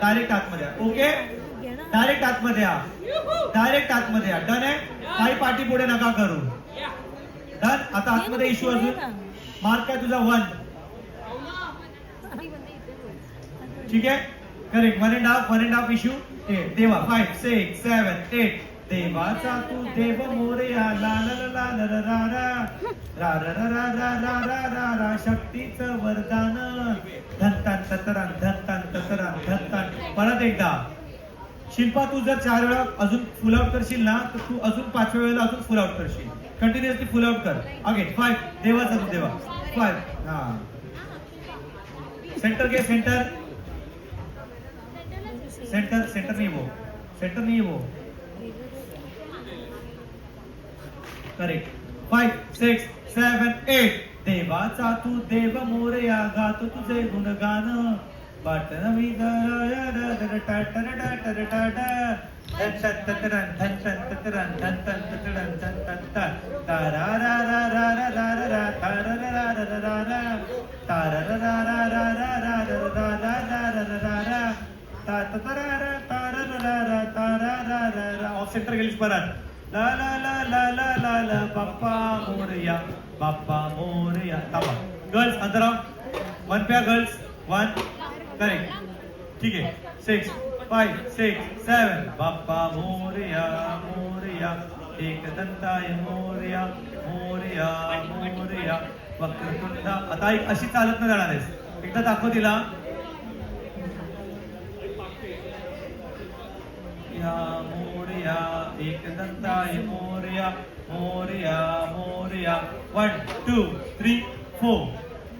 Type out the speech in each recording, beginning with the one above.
Direct आतमध्ये okay direct आतमध्ये या डायरेक्ट आतमध्ये या डन आहे काही पाठी पुढे नका करू डन आता आतमध्ये इश्यू अजून मार्क आहे तुझा वन ठीक आहे correct one and half one and half issue देवा फाईव्ह सिक्स सेवन एट देवाचा तू देव मोरे शक्तीच वरदान धनतान ततरान धनतान ततरान धनतान परत एकदा शिल्पा तू जर चार वेळा अजून फुल आउट करशील ना तर तू अजून पाच वेळेला अजून फुल आउट करशील कंटिन्युअसली फुल आउट कर अगे फाय देवाचा तू देवा फाय हा सेंटर घे सेंटर सेंटर सेंटर नाही वो सेंटर नाही वो correct five six seven eight देवाचा तू देव मोरया गातो तुझे गुणगान बाट रा ऑफ सेंटर गेलीस परत ला ला ला ला ला ला ला बाप्पा मोरया बाप्पा मोरया. थांबा. गर्ल्स अंतरा वन प्या गर्ल्स वन करेक्ट ठीक आहे. Six five six seven Bappa Morya Morya. एक दंताय मोरया मोरया मोरया. वक्रतुंड. आता एक अशी चालत नाही जाणार आहेस. एकदा दाखव तिला. या मोरया एक दंताय Morya Morya one two three four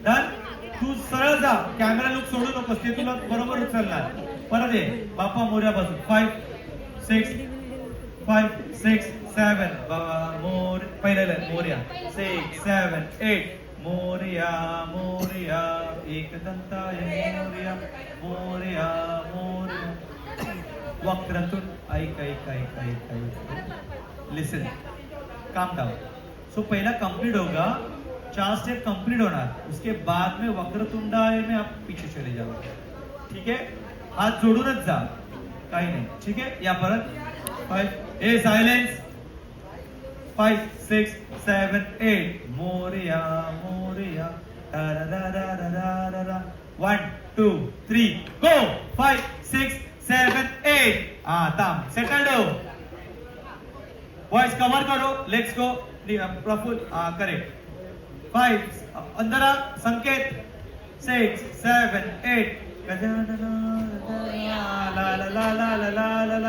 done तू सरळ जा. कॅमेरा लुक सोडू नकोस. ते तुला बरोबर उचलणार. परत ये. बाप्पा मोर्या पासून five six five six seven मोर पहिल्या Morya. Six seven eight Morya Morya. एक दंताय मोरया मोर्या. वक्रतुंड ऐक ऐक ऐक ऐक ऐक लिसन काम डाउन सो पहला कंप्लीट होगा. चार स्टेप कंप्लीट होणार उसके बाद में वक्रतुंडाय में आप पीछे चले जाओ ठीक है? हात जोडूनच जा। काही नाही. ठीक आहे या परत फाईव्ह ए silence five six seven eight Morya Morya. One two three go five six seven eight हा थांब सेटल हो वॉइस कवर करो लेट्स गो प्रफुल हा करेक्ट फाइव अंदरा Sanket six seven eight Gajanan ला ला ला ला ला ला ला